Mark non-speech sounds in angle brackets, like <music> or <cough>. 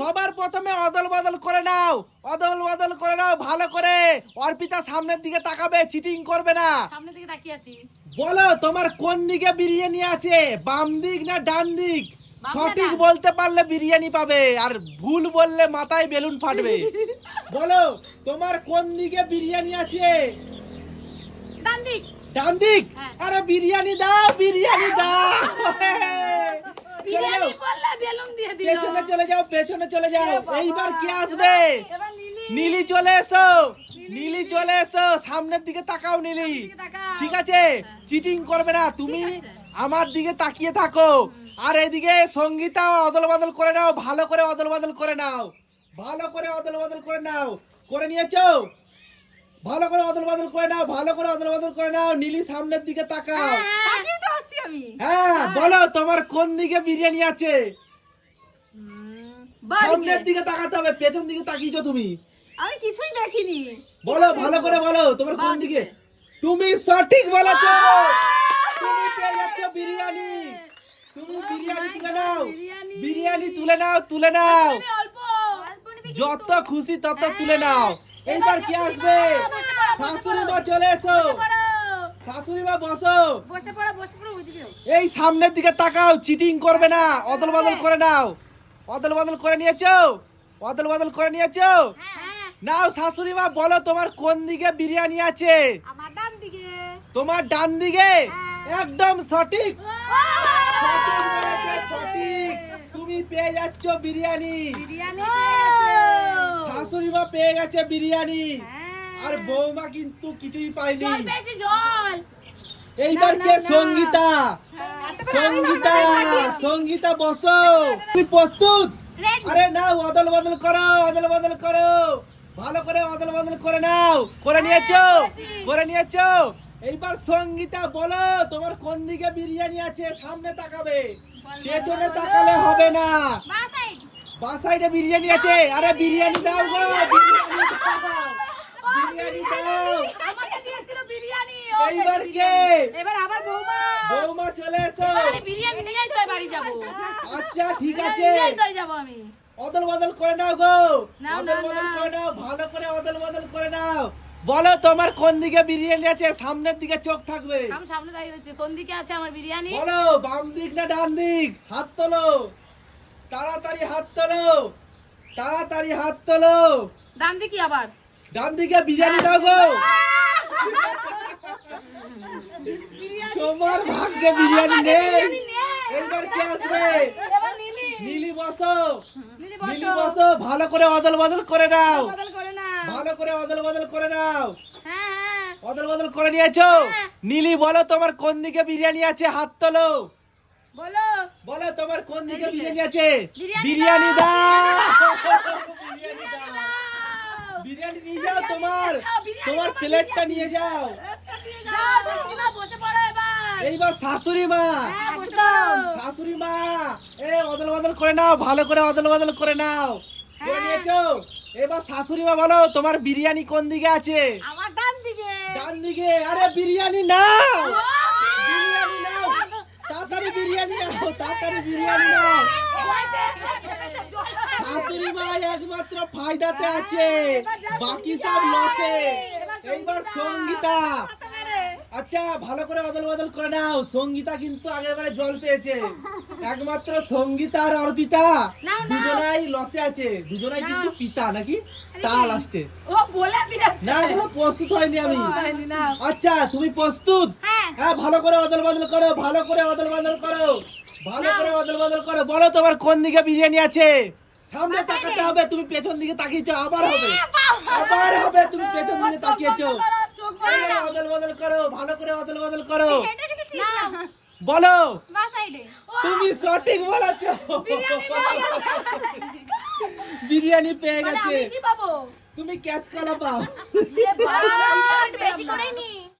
সবার প্রথমে অদল বদল করে নাও। অদল বদল করে নাও ভালো করে। অর্পিতা সামনের দিকে তাকাবে চিটিং করবে না। সামনে থেকে তাকিয়ে আছি। বলো তোমার কোন দিকে বিরিয়ানি আছে? বাম দিক না ডান দিক? সঠিক বলতে পারলে বিরিয়ানি পাবে আর ভুল বললে মাথায় বেলুন ফাটবে। <laughs> বলো তোমার কোন দিকে বিরিয়ানি আছে? ডান দিক। ডান দিক? হ্যাঁ। আরে বিরিয়ানি দাও বিরিয়ানি দাও। <laughs> চলে যাও। পেছনে চলে যাও পেছনে চলে যাও। এইবার কে আসবে? নীলি চলে এসো। নীলি। নীলি চলে এসো। সামনের দিকে তাকাও নীলি ঠিক আছে? চিটিং করবে না। তুমি আমার দিকে তাকিয়ে থাকো। আর এদিকে সঙ্গীতা অদল বদল করে নাও। ভালো করে অদল বদল করে নাও। ভালো করে অদল বদল করে নাও। করে নিয়েছো? ভালো করে অদল বদল করে নাও। ভালো করে অদল বদল করে নাও। নীলি সামনের দিকে তাকাও। আমি। হ্যাঁ বলো তোমার কোন দিকে বিরিয়ানি আছে? সামনের দিকে তাকাতে হবে পেছন দিকে তাকিয়েছো তুমি। আমি কিছুই দেখিনি। বলো ভালো করে বলো তোমার কোন দিকে। তুমি সঠিক বলেছ! তুমি পেয়ে যাচ্ছ বিরিয়ানি। তুমি বিরিয়ানি তুলে নাও। বিরিয়ানি। তুলে নাও তুলে নাও। যত খুশি তত তুলে নাও। এইবার কে আসবে? শাশুড়ি মা চলে এসো। শাশুড়ি মা বসো। বসে পড়ো বসে পড়ো ওইদিকে এই সামনের দিকে তাকাও চিটিং করবে না। অদল বদল করে নাও। অদল বদল করে নিয়েছো? অদল বদল করে নিয়েছো? হ্যাঁ। নাও শাশুড়ি মা বলো তোমার কোন দিকে বিরিয়ানি আছে? আমার ডান দিকে। তোমার ডান দিকে? হ্যাঁ। একদম সঠিক। সঠিক সঠিক বলেছে সঠিক। তুমি পেয়ে যাচ্ছ বিরিয়ানি। শাশুড়ি মা পেয়ে গেছে বিরিয়ানি। হ্যাঁ। আর বৌমা কিন্তু কিছুই পায়নি। জল পেয়েছি জল। এইবার কে। সঙ্গীতা? সঙ্গীতা। সঙ্গীতা বসো। তুমি প্রস্তুত. আরে নাও অদল বদল করো অদল বদল করো। ভালো করে অদল বদল করে নাও। করে নিয়েছো? করে নিয়েছো? এইবার সঙ্গীতা বলো তোমার কোন দিকে বিরিয়ানি আছে? সামনে তাকাবে। পেছনে তাকালে হবে না। বাঁ সাইড। বাঁ সাইডে বিরিয়ানি আছে। আরে বিরিয়ানি দাও গো বিরিয়ানি এইবার কে? এবার আবার বৌমা। বৌমা চলে এসো। আমি বিরিয়ানি তো বাড়ি যাব। আচ্ছা ঠিক আছে। তো যাব আমি। অদল বদল করে নাও গো। অদল বদল করে নাও ভালো করে অদল বদল করে নাও। বলো তোমার কোন দিকে বিরিয়ানি আছে? সামনের দিকে চোখ থাকবে। আমি সামনে দাঁড়িয়ে রয়েছি। কোন দিকে আছে আমার বিরিয়ানি? বলো বাম দিক না ডান দিক? হাত তোলো। তাড়াতাড়ি হাত তোলো। তাড়াতাড়ি হাত তোলো। ডান দিকে আবার। ডান দিকে বিরিয়ানি দাও গো। তোমার ভাগ্যে বিরিয়ানি নেই। এইবার কে আসবে? এবার নীলি। বসো। নীলি বসো। ভালো করে অদল বদল করে নাও। ভালো করে অদল বদল করে নাও। হ্যাঁ হ্যাঁ। অদল বদল করে নিয়েছো? হ্যাঁ। নীলি বলো তোমার কোন দিকে বিরিয়ানি আছে? হাত তোলো। বলো। বলো তোমার কোন দিকে বিরিয়ানি আছে? বিরিয়ানি দাও। বিরিয়ানি নিয়ে যাও তোমার। তোমার প্লেটটা নিয়ে যাও। এইবার শাশুড়ি মা। হ্যাঁ শাশুড়ি মা এ অদল বদল করে নাও ভালো করে অদল বদল করে নাও। করে হ্যাঁ। নিয়েছো? এবার শাশুড়ি মা বলো তোমার বিরিয়ানি কোন দিকে আছে? আমার ডান দিকে। ডান দিকে আরে বিরিয়ানি নাও! বিরিয়ানি নাও! তাড়াতাড়ি বিরিয়ানি নাও তাড়াতাড়ি বিরিয়ানি নাও! শাশুড়ি মা একমাত্র ফায়দাতে আছে। বাকি সব লসে এইবার সঙ্গীতা আচ্ছা ভালো করে অদল বদল করে নাও। সঙ্গীতা কিন্তু আগের বারে জল পেয়েছে। <laughs> একমাত্র সঙ্গীতা আর অর্পিতা। দুজনাই লসে আছে। দুজনাই কিন্তু পিতা নাকি? তা লাস্টে ও বলে দিয়েছে না এখনও প্রস্তুত হয়নি আমি। আচ্ছা তুমি প্রস্তুত? হ্যাঁ। হ্যাঁ ভালো করে অদল বদল করো ভালো করে অদল বদল করো। ভালো করে অদল বদল করো। বলো তোমার কোন দিকে বিরিয়ানি আছে? সামনে তাকাতে হবে তুমি পেছন দিকে তাকিয়েছো আবার হবে। আবার হবে তুমি পেছন দিকে তাকিয়েছো। অদল বদল করো ভালো করে অদল বদল করো এটা কিন্তু ঠিক না। বলো। তুমি সঠিক বলেছ। বিরিয়ানি পেয়ে গেছে। পাবো? তুমি ক্যাচ কলা পাও। বেশি করে নি।